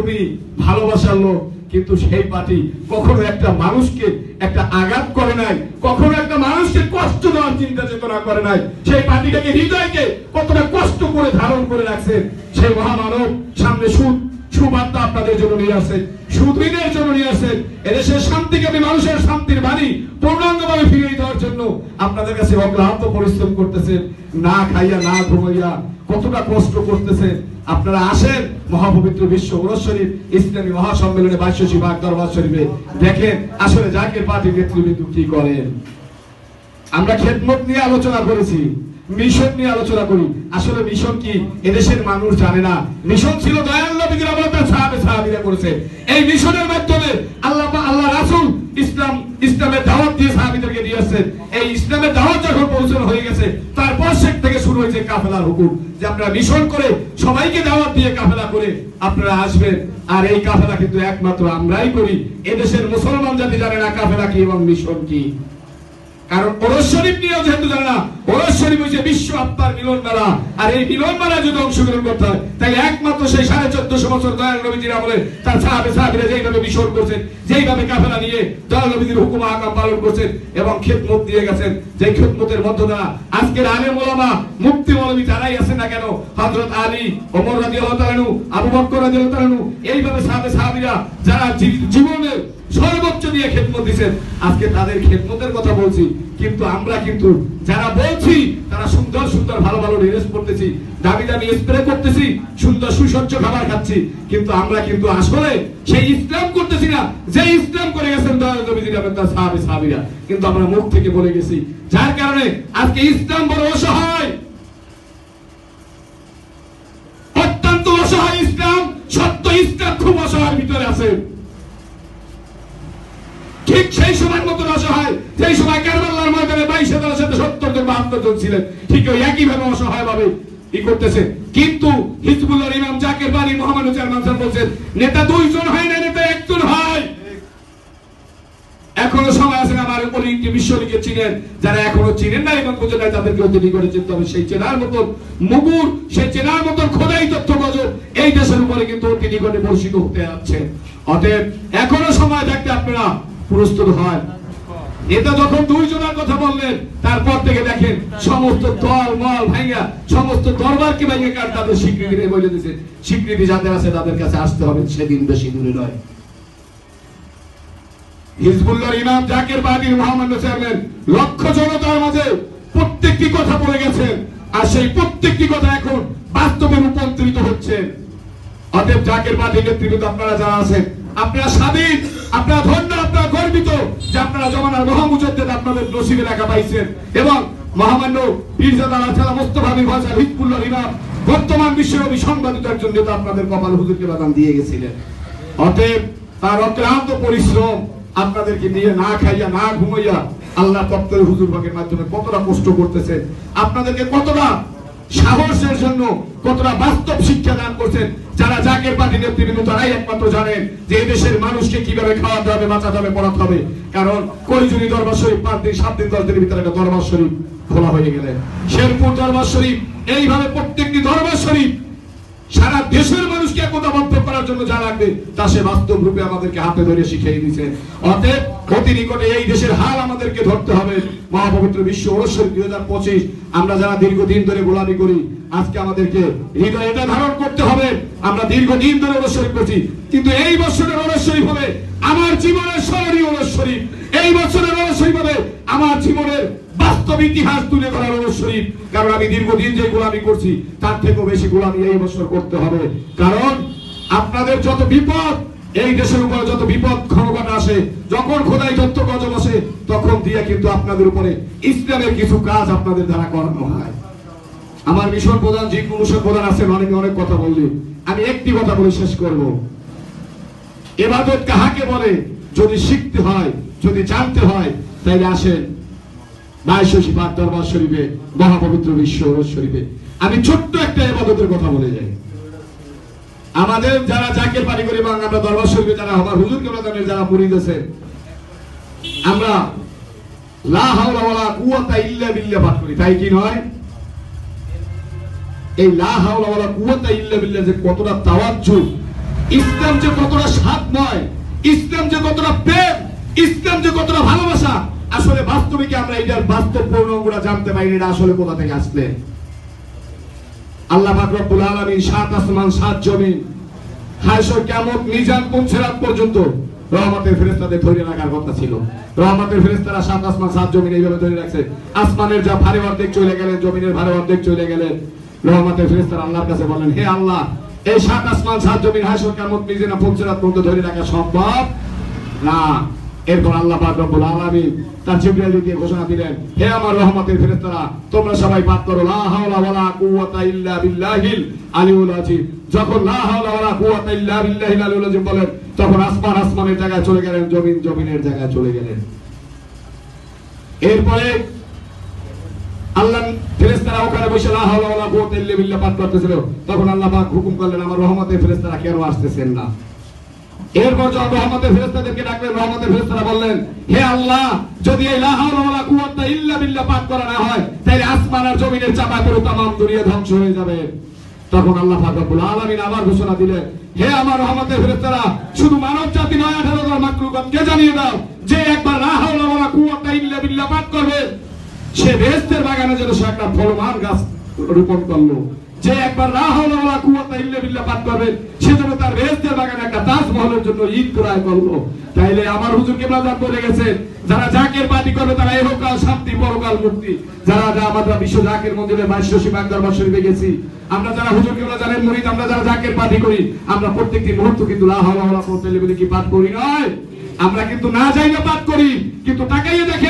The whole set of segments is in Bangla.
খুবই ভালোবাসার লোক, কিন্তু সেই পার্টি কখনো একটা মানুষকে একটা আঘাত করে নাই, কখনো একটা মানুষকে কষ্ট দেওয়ার চিন্তা চেতনা করে নাই। সেই পার্টিটাকে হৃদয়কে কতটা কষ্ট করে ধারণ করে রাখছে, সেই মহামানব সামনে সুদ, সুবার্তা আপনাদের জন্য নিয়ে আসেন সুদীনের জন্য নিয়ে আসেন এদেশের শান্তিকামী মানুষের শান্তির বাণী পূর্ণাঙ্গভাবে ফিরিয়ে দেওয়ার জন্য আপনাদের কাছে অক্লান্ত পরিশ্রম করতেছেন না খাইয়া, না ঘুমাইয়া কতটা কষ্ট করতেছেন আপনারা আসেন মহাপবিত্র বিশ্ব শরীফ ইসলামী মহাসম্মেলনে বাইশী বাগ দরবার শরীফে দেখেন আসলে জাকির পার্টির নেতৃবৃন্দ কি করেন। আমরা খেদমত নিয়ে আলোচনা করেছি, মিশন নিয়ে আলোচনা করি। আসলে মিশন কি এদেশের মানুষ জানে না। মিশন ছিল দয়াল নবীদের সাহাবে সাহাবীরা করেছে। এই মিশনের মাধ্যমে আল্লাহ আল্লাহ রাসূল ইসলাম ইসলামের দাওয়াত দিয়ে সাহাবিদেরকে দিয়ে আসছেন। এই ইসলামের দাওয়াত যখন পৌঁছানো হয়ে গেছে, তারপর সে থেকে শুরু হয়েছে কাফেলার হুকুম যে আপনারা মিশন করে সবাইকে দাওয়াত দিয়ে কাফেলা করে আপনারা আসবেন। আর এই কাফেলা কিন্তু একমাত্র আমরাই করি। এদেশের মুসলমান জাতি জানে না কাফেলা কি এবং মিশন কি। কারণ ওরস শরীফ নিয়েও যেহেতু জানে না ওরস শরীফ হচ্ছে বিশ্ব আত্মার মিলন মেলা। আর এই মিলন মেলা যদি অংশগ্রহণ করতে হয় তাই একমাত্র সেই সাড়ে চোদ্দশো বছর দয়াল নবীজির আমলে তার সাহাবে সাহাবিরা যেইভাবে মিশন করছেন, যেইভাবে কাফেলা নিয়ে দয়াল নবীজির হুকুম আকাম পালন করছেন এবং খেদমত দিয়ে গেছেন যে খেদমতের মধ্য দ্বারা আজকের আলেম ওলামা মুক্তি মৌলবী যারাই আছেন না কেন, হযরত আলী, ওমর রাদিয়াল্লাহু তাআলা আবু বকর রাদিয়াল্লাহু তাআলা এইভাবে সাহাবে সাহাবিরা যারা জীবনের সর্বোচ্চ দিয়ে খেদমত দিচ্ছেন আজকে তাদের খেদমতের কথা বলছি, কিন্তু আমরা কিন্তু যারা বলছি, তারা সুন্দর সুন্দর, ভালো ভালো ড্রেস পড়তেছি দামি দামি স্প্রে করতেছি, সুন্দর সুসজ্জ খাবার খাচ্ছি, কিন্তু আমরা কিন্তু আসলে সেই ইসলাম করতেছি না, যে ইসলাম করে গেছেন সাহাবী, সাহাবীরা। কিন্তু আমরা মুখ থেকে বলে গেছি, যার কারণে আজকে ইসলাম বড় অসহায়। অত্যন্ত অসহায় ইসলাম, সত্য ইসলাম খুব অসহায় ভিতরে আছে। সেই সময় মতো অসহায় সেই সময় কারবাল্লার ময়দানে বাইশ হাজারের সাথে সত্তর জন বাহাত্তর জন ছিলেন। ঠিক ওই একই ভাবে অসহায় ভাবে ই করতেছে। কিন্তু হিজবুল্লাহর ইমাম জাকের বাড়ি মোহাম্মদ চেয়ারম্যান সাহেব বলছেন, নেতা দুইজন হয় না নেতা একজন হয়। এখনও সময় আছে আমার অলিকে বিশ্বলিকে চিনেন, যারা এখনও চিনেন না এবং বুঝে নাই তাদেরকে অতি নিকটে চিনতে হবে সেই চেনার মতন মুগুর, সেই চেনার মতন খোদাই তথ্য গজব এই দেশের উপরে কিন্তু অতি নিকটে বর্ষিত হতে যাচ্ছে অতএব এখনও সময় থাকতে আপনারা প্রস্তুত হয়। এটা যখন দুইজনের কথা বললেন, তারপর থেকে দেখেন সমস্ত দল মল ভাইয়া, সমস্ত দরবারকে ভাইয়া কার তাদের স্বীকৃতি বলে দিয়েছে। স্বীকৃতি যাদের আছে তাদের কাছে আসতে হবে, সেদিন বেশি দূরে নয়। হিজবুল্লাহর ইমাম জাকের বাদীর মহামান্য চেয়ারম্যান লক্ষ জনতার মাঝে প্রত্যেকটি কথা বলে গেছেন আর সেই প্রত্যেকটি কথা এখন বাস্তবে রূপান্তরিত হচ্ছে। অতএব জাকের বাদীর নেতৃত্ব আপনারা যারা আছেন আপনারা স্বাধীন, আপনারা ধন্য, আপনারা গর্বিত যে আপনারা জমানার মহামুজাদ্দেদ আপনাদের নসিবে লেখা পাইছেন। এবং মহামান্য পীরজাদা আছালা মোস্তফা ভাষা হিজবুল্লাহর ইমাম বর্তমান বিশ্বব্যাপী সংবাদিত একজন নেতা আপনাদের কপাল হুজুরকে বাদাম দিয়ে গেছিলেন। অতএব তার অক্লান্ত পরিশ্রম আপনাদেরকে নিয়ে না খাইয়া, না ঘুমাইয়া আল্লাহ তত্ত্বের হুজুর ভাগের মাধ্যমে কতটা কষ্ট করতেছে আপনাদেরকে কতটা সাহসের জন্য কতটা বাস্তব শিক্ষা দান করছেন, যারা জাকের পার্টি নেতৃবৃন্দ, তারাই একমাত্র জানেন যে এই দেশের মানুষকে কীভাবে খাওয়াতে হবে, বাঁচাতে হবে, পড়াতে হবে। কারণ কলিজুরি দরবার শরীফ পাঁচ দিন, সাত দিন, দশ দিনের ভিতরে একটা দরবার শরীফ খোলা হয়ে গেলেন শেরপুর দরবার শরীফ, এইভাবে প্রত্যেকটি দরবার শরীফ সারা দেশের একতাবদ্ধ করার জন্য যা লাগবে, তা সে বাস্তব রূপে আমাদেরকে হাতে ধরে শিখিয়ে দিয়েছে। অতএব অতি নিকটে এই দেশের হাল আমাদেরকে ধরতে হবে। মহাপবিত্র বিশ্ব অবশ্যই দুই হাজার পঁচিশ, আমরা যারা দীর্ঘদিন ধরে গোলামি করি, আজকে আমাদেরকে হৃদয় এটা ধারণ করতে হবে, আমরা দীর্ঘদিন ধরে অবশ্যই করছি কিন্তু এই বছরের অবশ্যই হবে আমার জীবনের স্মরণীয় ওরস্বরী এই বছরের ওরস্বরী হবে আমার জীবনের বাস্তব ইতিহাস তুলে ধরার শরীফ কারণ আমি দীর্ঘদিন যে গোলামি করছি, তার থেকেও বেশি গোলামি এই বছর করতে হবে। কারণ আপনাদের যত বিপদ, এই দেশের উপরে যত বিপদ ক্ষমতা আসে, যখন খোদাই তত্ত্ব গজব আসে, তখন দিয়ে কিন্তু আপনাদের উপরে ইসলামের কিছু কাজ আপনাদের দ্বারা করানো হয়। আমার মিশন প্রধান যে মিশন প্রধান আছেন, অনেকে অনেক কথা বললি। আমি একটি কথা বলে শেষ করব। এবাদত কাহাকে বলে? যদি শিখতে হয়, যদি জানতে হয়, তাইলে আসেন বাইশী দরবার শরীফে, মহাপবিত্র বিশ্ব শরীফে। আমি ছোট্ট একটা এবাদতের কথা বলে যাই। আমাদের যারা জাকের পানি করি এবং আমরা দরবার শরীফে যারা আমার হুজুর কেবলাদানের যারা মুরিদ আছেন আমরা লা হাওলা ওয়ালা ইল্লা বিল্লাহ পাঠ করি। তাই কি নয়? এই লা হাওলা ওয়ালা ইল্লা বিল্লাহ যে কতটা তাওয়াজ্জু ইসলাম যে কতটা সাধময় ইসলাম যে কতটা প্রেম, ইসলাম যে কতটা ভালোবাসা, আসলে বাস্তবিকে আমরা এটার বাস্তব পূর্ণগুলা জানতে পারি এটা আসলে কোথা থেকে আসলে আল্লাহ পাক রব্বুল আলামিন সাত আসমান, সাত জমিন হায়সর কেমন মিজান পৌঁছে রাত পর্যন্ত রহমতের ফেরেস্তাদের ধরে রাখার কথা ছিল। রহমতের ফেরেস্তারা সাত আসমান, সাত জমিন এইভাবে ধরে রাখছে। আসমানের যা ভারে অর্ধেক চলে গেলেন, জমিনের ভারে অর্ধেক চলে গেলেন। রহমতের ফেরেস্তারা আল্লাহর কাছে বলেন হে আল্লাহ এই সাত আসমান, সাত জমিন হায়সর কেমন নিজে না পৌঁছে রাত পর্যন্ত ধরে রাখা সম্ভব? না। এরপর আল্লাহ পাক রব্বুল আলামিন তার জিবরাইল দিয়ে ঘোষণা দিলেন, হে আমার রহমতের ফেরেশতারা, তোমরা সবাই পাঠ করো, লা হাওলা ওয়ালা কুওয়াতা ইল্লা বিল্লাহিল আলিউল আজিম। যখন লা হাওলা ওয়ালা কুওয়াতা ইল্লা বিল্লাহিল আলিউল আজিম বলেন, তখন আসমান আসমানের জায়গায় চলে গেলেন, জমিন জমিনের জায়গায় চলে গেলেন। এরপরে আল্লাহ ফেরেশতারা ওখানে বসে লা হাওলা ওয়ালা কুওয়াতা ইল্লা বিল্লাহ পাঠ করতেছিল তখন আল্লাহ পাক হুকুম করলেন আমার রহমতের ফেরেশতারা কেন আসতেছেন না এরপর যখন রহমতের ফেরেস্তাদেরকে ডাকলেন রহমতের ফেরেস্তারা বললেন হে আল্লাহ যদি এই লা হাওলা ওয়ালা কুওয়াতা ইল্লা বিল্লাহ পাঠ করা না হয় তাহলে আসমান আর জমিনের চাপা করে तमाम দুনিয়া ধ্বংস হয়ে যাবে তখন আল্লাহ পাক রব্বুল আলামিন আবার ঘোষণা দিলেন হে আমার রহমতের ফেরেস্তারা শুধু মানব জাতি নয় 18000 মাকলুকাতকে জানিয়ে দাও যে একবার লা হাওলা ওয়ালা কুওয়াতা ইল্লা বিল্লাহ পাঠ করবে সে বেহেশতের বাগানে যেন সে একটা ফলমান গাছ রোপণ করল। যে একবার ওয়ালা কুওয়াতা ইল্লা বিল্লাহ পাঠ করবে সে যেন তার বেহেশতের বাগানে একটা তাজমহলের জন্য ঈদ ক্রয় করল। তাইলে আমার হুজুর কেবলা জান বলে গেছে, যারা জাকের পার্টি করবে তারা এহকাল শান্তি পরকাল মুক্তি। যারা আমরা বিশ্ব জাকের মন্দিরে বাইশ শিবাক দরবার শরীফে গেছি, আমরা যারা হুজুর কেবলা জানেন মুরিদ, আমরা যারা জাকের পার্টি করি, আমরা প্রত্যেকটি মুহূর্ত কিন্তু ওয়ালা কুওয়াতা ইল্লা কি পাঠ করি নয়। আমরা কিন্তু না যাই না পাঠ করি, কিন্তু তাকাইয়ে ওয়ালা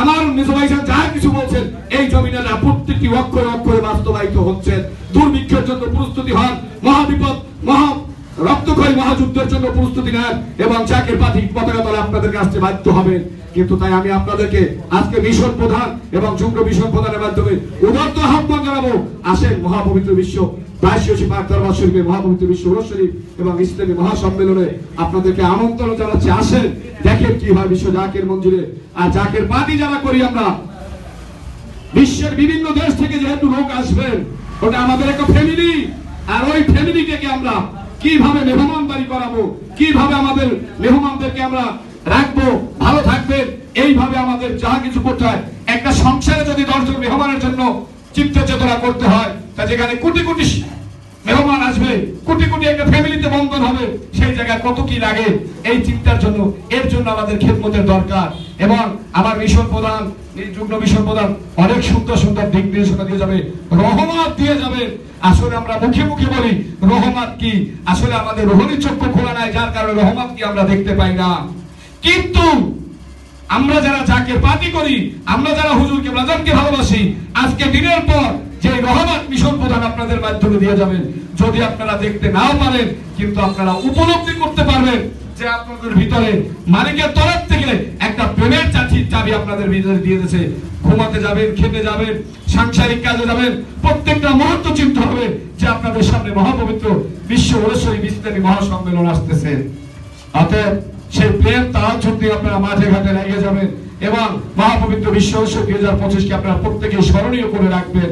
আমার নিজামাই সাহেব যা কিছু বলছেন, এই জমিনেরা প্রত্যেকটি অক্ষরে অক্ষরে বাস্তবায়িত হচ্ছে। দুর্ভিক্ষের জন্য প্রস্তুতি হন, মহাবিপদ, মহা রক্তক্ষয়ী মহাযুদ্ধের জন্য প্রস্তুতি নেন এবং চাকের পাতি পতাকা তলে আপনাদেরকে আসতে বাধ্য হবেন। কিন্তু তাই আমি আপনাদেরকে আজকে মিশন প্রধান এবং যুগ্ম মিশন প্রধানের মাধ্যমে উদার্ত আহ্বান জানাব। আসেন মহাপবিত্র বিশ্ব বাইশী পাক দরবার মহাপবিত্র বিশ্ব ওরস শরীফ এবং ইসলামী মহাসম্মেলনে আপনাদেরকে আমন্ত্রণ জানাচ্ছি, আসেন, দেখেন কি হয় বিশ্ব জাকের আর জাকের যারা করি আমরা, বিশ্বের বিভিন্ন দেশ থেকে যেহেতু লোক আসবেন, ওটা আমাদের একটা ফ্যামিলি আর ওই ফ্যামিলিটাকে আমরা কীভাবে করাবো, কীভাবে আমাদের মেহমানদেরকে আমরা রাখব, ভালো থাকবেন, এইভাবে আমাদের যা কিছু করতে হয়। একটা সংসারে যদি দশজন মেহমানের জন্য চিন্তা চেতনা করতে হয় তা যেখানে কোটি কোটি মেহমান আসবে, কোটি কোটি একটা ফ্যামিলিতে বন্ধন হবে, সেই জায়গায় কত কি লাগে? এই চিন্তার জন্য, এর জন্য আমাদের খেদমতের দরকার। এবং আমার মিশন প্রধান যুগ্ম মিশন প্রধান, অনেক সুন্দর সুন্দর দিক নির্দেশনা দিয়ে যাবে, রহমত দিয়ে যাবে। আসলে আমরা মুখে মুখে বলি, রহমত কি? আসলে আমাদের রোহণী চক্ষু খোলা নাই, যার কারণে রহমত কি আমরা দেখতে পাই না। কিন্তু আমরা যারা যাকে পার্টি করি, আমরা যারা হুজুরকে রাজানকে ভালোবাসি, আজকে দিনের পর যে রহমত মিশন প্রধান আপনাদের মাধ্যমে দিয়ে যাবেন, যদি আপনারা দেখতে নাও পারেন, কিন্তু আপনারা উপলব্ধি করতে পারবেন যে আপনাদের ভিতরে মালিকের তরফ থেকে একটা প্রেমের চাচির চাবি আপনাদের ভিতরে দিয়ে দিয়েছে। ঘুমাতে যাবেন, খেতে যাবেন, সাংসারিক কাজে যাবেন, প্রত্যেকটা মুহূর্ত চিন্তা হবে যে আপনাদের সামনে মহাপবিত্র বিশ্ব ওরেশ্বরী ইসলামী মহাসম্মেলন আসতেছে। অতএব সেই প্রেম তার জন্য আপনারা মাঝে ঘাটে লেগে যাবেন এবং মহাপবিত্র বিশ্ব দুই হাজার পঁচিশকে আপনারা প্রত্যেকে স্মরণীয় করে রাখবেন।